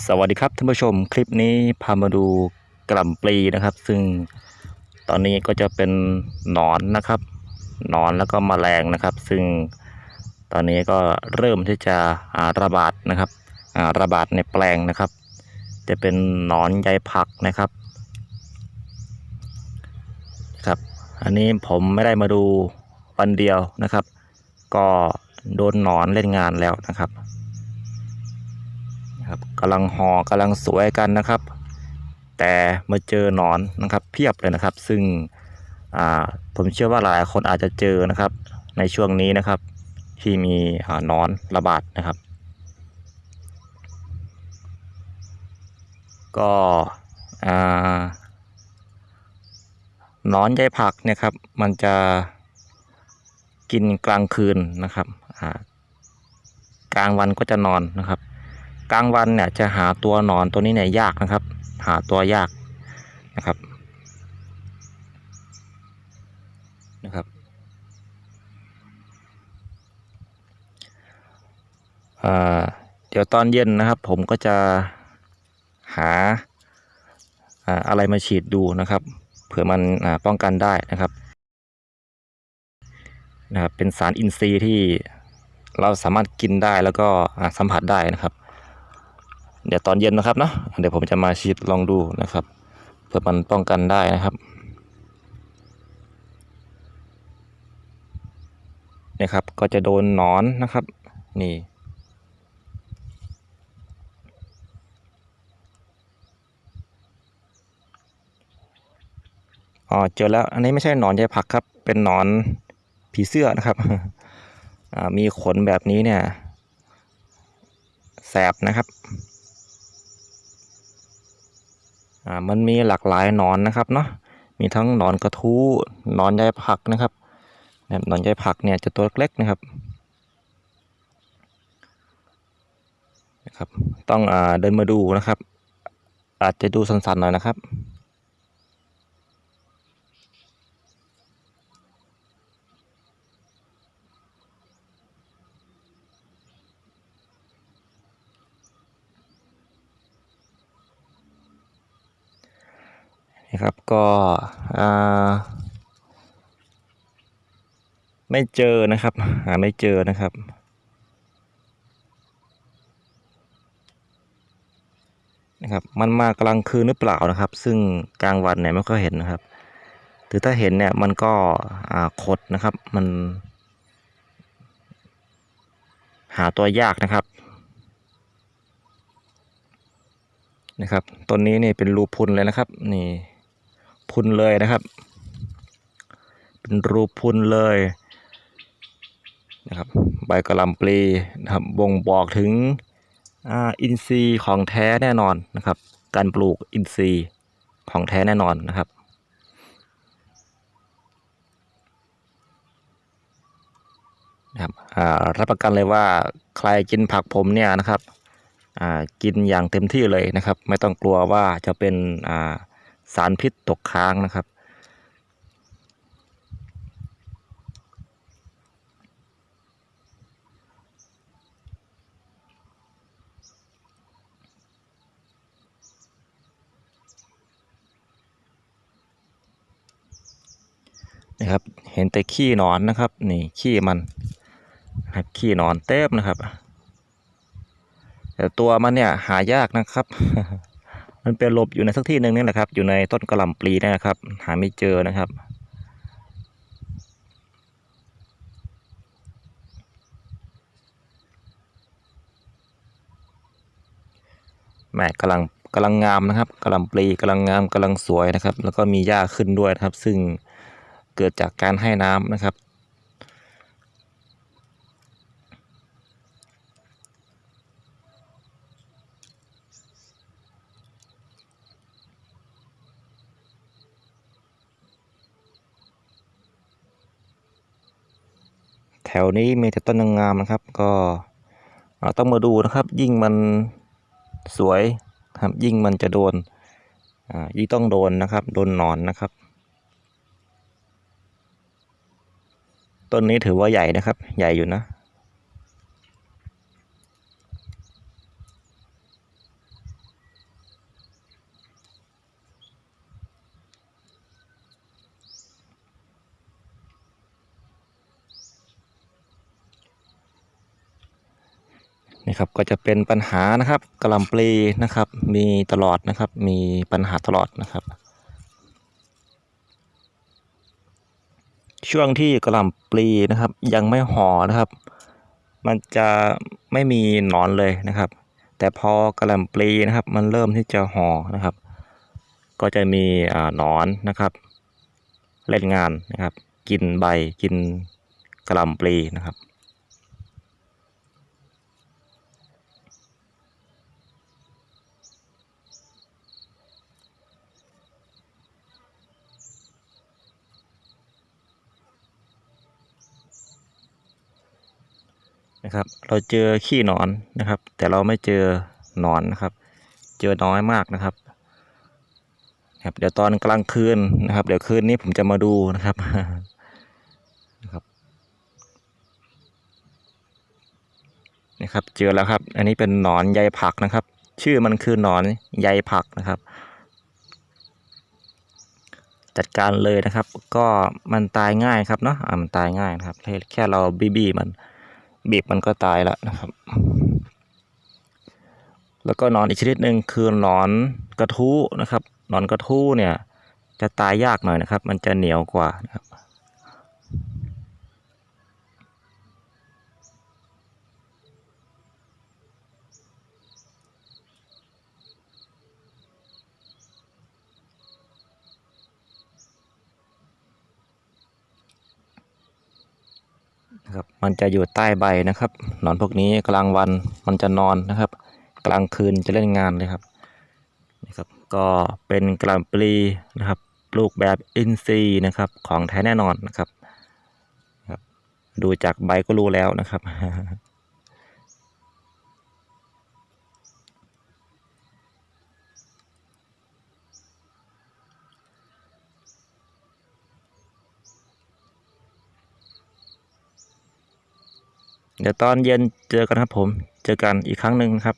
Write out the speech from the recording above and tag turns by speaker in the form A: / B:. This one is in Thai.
A: สวัสดีครับท่านผู้ชมคลิปนี้พามาดูกล่ำปลีนะครับ ซึ่งตอนนี้ก็จะเป็นหนอนนะครับหนอนแล้วก็แมลงนะครับ ซึ่งตอนนี้ก็เริ่มที่จะระบาดนะครับระบาดในแปลงนะครับ จะเป็นหนอนใยผักนะครับครับ อันนี้ผมไม่ได้มาดูวันเดียวนะครับ ก็โดนหนอนเล่นงานแล้วนะครับ นะครับกำลังหอกำลังสวยกันนะครับ แต่มาเจอหนอนนะครับเพียบเลยนะครับ ซึ่งผมเชื่อว่าหลายคนอาจจะเจอนะครับ ในช่วงนี้นะครับ ที่มีอ่าหนอนระบาดนะครับ ก็หนอนใยผักเนี่ยครับ มันจะกินกลางคืนนะครับกลางวันก็จะนอนนะครับ กลางวันเนี่ยจะหาตัวหนอนตัวนี้เนี่ยยากนะครับ หาตัวยากนะครับนะครับเดี๋ยวตอนเย็นนะครับ ผมก็จะหาอะไรมาฉีดดูนะครับ เผื่อมันป้องกันได้นะครับนะครับเป็นสารอินทรีย์ที่เราสามารถกินได้แล้วก็สัมผัสได้นะครับ เดี๋ยวตอนเย็นนะครับเนาะเดี๋ยวผมจะมาฉีดลองดูนะครับเพื่อมันป้องกันได้นะครับนี่ครับก็จะโดนหนอนนะครับนี่อ๋อเจอแล้วอันนี้ไม่ใช่หนอนใยผักครับ เป็นหนอนผีเสื้อนะครับอ่ามีขนแบบนี้เนี่ย แสบนะครับ อ่ามันมีหลากหลายหนอนนะครับเนาะมีทั้งหนอนกระทู้หนอนใยผักนะครับนี่ยหนอนใยผักเนี่ยจะตัวเล็กๆนะครับนะครับ ต้องอเดินมาดูนะครับ อาจจะดูสันๆหน่อยนะครับ นะครับก็ไม่เจอนะครับ หาไม่เจอนะครับนะครับมันมากลางคืนหรือเปล่านะครับ ซึ่งกลางวันเนี่ยไม่ค่อยเห็นนะครับหรือถ้าเห็นเนี่ยมันก็ขดนะครับมันหาตัวยากนะครับนะครับต้นนี้นี่เป็นรูพุนเลยนะครับนี่ พุนเลยนะครับ เป็นรูพุนเลยนะครับใบกระลำปลีนะครับบ่งบอกถึงอ,อินทรีย์ของแท้แน่นอนนะครับ การปลูกอินทรีย์ของแท้แน่นอนนะครับนะครับรับประกันเลยว่าใครกินผักผมเนี่ยนะครับกินอย่างเต็มที่เลยนะครับ ไม่ต้องกลัวว่าจะเป็นอ่า สารพิษตกค้างนะครับ นะครับ เห็นแต่ขี้หนอนนะครับ นี่ขี้มันครับขี้หนอนเต็มนะครับ แต่ตัวมันเนี่ยหายากนะครับ มันเป็นหลบอยู่ในสักที่หนึ่งนี่แหละครับ อยู่ในต้นกระหล่ำปลีนะครับ หาไม่เจอนะครับแหม่กำลังกำลังงามนะครับกระล่ำปลีกำลังงามกำลังสวยนะครับ แล้วก็มีหญ้าขึ้นด้วยนะครับ ซึ่งเกิดจากการให้น้ำนะครับ ถวนี้มีแต่ต้นงามนะครับ ก็ต้องมาดูนะครับ ยิ่งมันสวยครับยิ่งมันจะโดนยิ่งต้องโดนนะครับโดนหนอนนะครับ ต้นนี้ถือว่าใหญ่นะครับ ใหญ่อยู่นะ นี่ครับก็จะเป็นปัญหานะครับกระลำปลีนะครับ มีตลอดนะครับ มีปัญหาตลอดนะครับ ช่วงที่กระลำปลีนะครับ ยังไม่ห่อนะครับ มันจะไม่มีหนอนเลยนะครับ แต่พอกระลำปลีนะครับ มันเริ่มที่จะห่อนะครับ ก็จะมีอ่าหนอนนะครับ เล่นงานนะครับ กินใบกินกระลำปลีนะครับ นะครับ เราเจอขี้หนอนนะครับ แต่เราไม่เจอหนอนนะครับ เจอน้อยมากนะครับครับ เดี๋ยวตอนกลางคืนนะครับ เดี๋ยวคืนนี้ผมจะมาดูนะครับนะครับนะครับ เจอแล้วครับ อันนี้เป็นหนอนใยผักนะครับ ชื่อมันคือหนอนใยผักนะครับ จัดการเลยนะครับ ก็มันตายง่ายครับเนาะอ่ามันตายง่ายนะครับ แค่แค่เราบีบีมัน บีบมันก็ตายแล้วนะครับ แล้วก็นอนอีกชนิดหนึ่งคือหนอนกระทู้นะครับหนอนกระทู้เนี่ยจะตายยากหน่อยนะครับ มันจะเหนียวกว่านะครับ นะครับ มันจะอยู่ใต้ใบนะครับ หนอนพวกนี้กลางวันมันจะนอนนะครับ กลางคืนจะเล่นงานเลยครับนะครับ ก็เป็นกระหล่ำปลีนะครับปลูกแบบอินทรีย์นะครับ ของแท้แน่นอนนะครับ ดูจากใบก็รู้แล้วนะครับ เดี๋ยวตอนเย็นเจอกันครับผม เจอกันอีกครั้งหนึ่งครับ